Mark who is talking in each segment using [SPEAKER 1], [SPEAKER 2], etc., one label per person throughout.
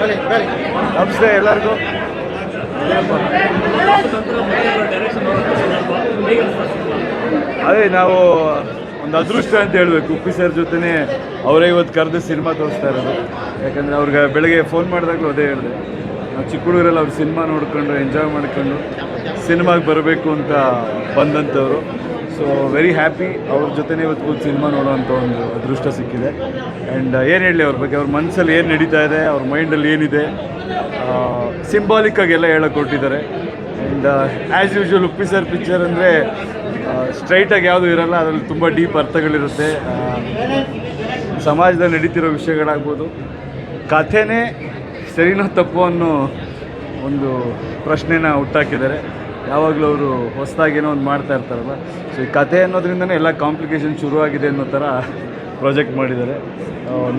[SPEAKER 1] ನಮಸ್ತೆ ಎಲ್ಲರಿಗೂ. ಅದೇ ನಾವು ಒಂದು ಅದೃಷ್ಟ ಅಂತ ಹೇಳಬೇಕು ಉಪ್ಪಿ ಸರ್ ಜೊತೆನೇ ಅವರೇ ಇವತ್ತು ಕರೆದು ಸಿನಿಮಾ ತೋರಿಸ್ತಾ ಇರೋದು. ಯಾಕಂದರೆ ಅವ್ರಿಗೆ ಬೆಳಗ್ಗೆ ಫೋನ್ ಮಾಡಿದಾಗಲೂ ಅದೇ ಹೇಳಿದೆ. ನಾವು ಚಿಕ್ಕ ಹುಡುಗರಲ್ಲಿ ಅವ್ರು ಸಿನಿಮಾ ನೋಡ್ಕೊಂಡು ಎಂಜಾಯ್ ಮಾಡ್ಕೊಂಡು, ಸಿನಿಮಾಗೆ ಬರಬೇಕು ಅಂತ ಬಂದಂಥವ್ರು. ಸೊ ವೆರಿ ಹ್ಯಾಪಿ ಅವ್ರ ಜೊತೆನೇ ಇವತ್ತು ಸಿನಿಮಾ ನೋಡೋವಂಥ ಒಂದು ಅದೃಷ್ಟ ಸಿಕ್ಕಿದೆ. ಆ್ಯಂಡ್ ಏನು ಹೇಳಿ ಅವ್ರ ಬಗ್ಗೆ? ಅವ್ರ ಮನಸ್ಸಲ್ಲಿ ಏನು ನಡೀತಾ ಇದೆ? ಅವ್ರ ಮೈಂಡಲ್ಲಿ ಏನಿದೆ? ಸಿಂಬಾಲಿಕ್ಕಾಗಿ ಎಲ್ಲ ಹೇಳಕ್ಕೆ ಕೊಟ್ಟಿದ್ದಾರೆ and as usual Uppi sir picture ಅಂದರೆ ಸ್ಟ್ರೈಟಾಗಿ ಯಾವುದು ಇರಲ್ಲ, ಅದರಲ್ಲಿ ತುಂಬ ಡೀಪ್ ಅರ್ಥಗಳಿರುತ್ತೆ. ಸಮಾಜದಲ್ಲಿ ನಡೀತಿರೋ ವಿಷಯಗಳಾಗ್ಬೋದು. ಕಥೆನೇ ಸರಿನೋ ತಪ್ಪು ಅನ್ನೋ ಒಂದು ಪ್ರಶ್ನೆನ ಹುಟ್ಟಾಕಿದ್ದಾರೆ. ಯಾವಾಗಲೂ ಅವರು ಹೊಸದಾಗೇನೋ ಒಂದು ಮಾಡ್ತಾ ಇರ್ತಾರಲ್ಲ. ಸೊ ಈ ಕಥೆ ಅನ್ನೋದ್ರಿಂದನೇ ಎಲ್ಲ ಕಾಂಪ್ಲಿಕೇಶನ್ ಶುರುವಾಗಿದೆ ಅನ್ನೋ ಥರ ಪ್ರಾಜೆಕ್ಟ್ ಮಾಡಿದ್ದಾರೆ.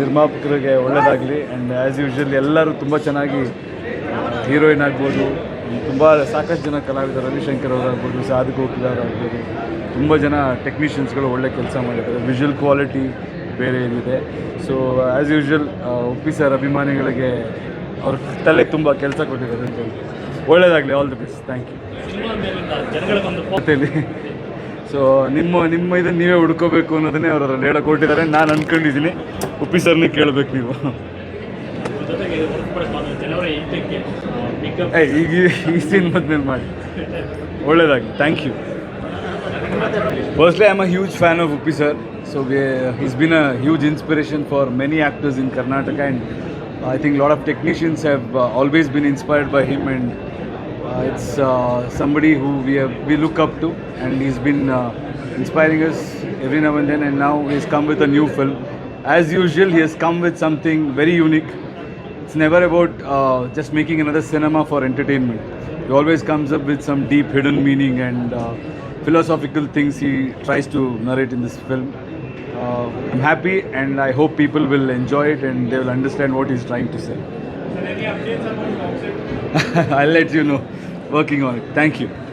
[SPEAKER 1] ನಿರ್ಮಾಪಕರಿಗೆ ಒಳ್ಳೆಯದಾಗಲಿ ಆ್ಯಂಡ್ ಆ್ಯಸ್ ಯೂಶ್ವಲ್ ಎಲ್ಲರೂ ತುಂಬ ಚೆನ್ನಾಗಿ ಹೀರೋಯಿನ್ ಆಗ್ಬೋದು. ತುಂಬ ಸಾಕಷ್ಟು ಜನ ಕಲಾವಿದರು, ರವಿಶಂಕರ್ ಅವರಾಗ್ಬೋದು, ಸಾಧು ಗೋಪಿದಾರ್ ಆಗ್ಬೋದು. ತುಂಬ ಜನ ಟೆಕ್ನಿಷಿಯನ್ಸ್ಗಳು ಒಳ್ಳೆ ಕೆಲಸ ಮಾಡಿದ್ದಾರೆ. ವಿಜುವಲ್ ಕ್ವಾಲಿಟಿ ಬೇರೆ ಏನಿದೆ. So as usual Uppi sir ಅಭಿಮಾನಿಗಳಿಗೆ ಅವ್ರ ತಲೆ ತುಂಬ ಕೆಲಸ ಕೊಟ್ಟಿದ್ದಾರೆ ಅಂತ ಹೇಳಿ ಒಳ್ಳೇದಾಗಲಿ all the best thank you so ನಿಮ್ಮ ನಿಮ್ಮ ಇದನ್ನು ನೀವೇ ಹುಡ್ಕೋಬೇಕು ಅನ್ನೋದನ್ನೇ ಅವರು ಅದ್ರಲ್ಲಿ ಹೇಳಕ್ಕೆ ಕೊಟ್ಟಿದ್ದಾರೆ ನಾನು ಅಂದ್ಕೊಂಡಿದ್ದೀನಿ ಉಪ್ಪಿ ಸರ್ನೇ ಕೇಳಬೇಕು ನೀವು. ಈಗ ಈ ಸೀನ್ ಮೇಲೆ ಮಾಡಿ. ಒಳ್ಳೇದಾಗಲಿ. Thank you firstly I am a huge fan of Uppi sir. So is been a huge inspiration for many actors in Karnataka and I think lot of technicians have always been inspired by him and Uh, it's uh, somebody who we have, we look up to, and he's been uh, inspiring us every now and then. And now he's come with a new film. As usual, he has come with something very unique. It's never about just making another cinema for entertainment. He always comes up with some deep hidden meaning and philosophical things he tries to narrate in this film. Uh, I'm happy and I hope people will enjoy it and they will understand what he's trying to say. Sir, any updates about I'll let you know. Working on it. Thank you.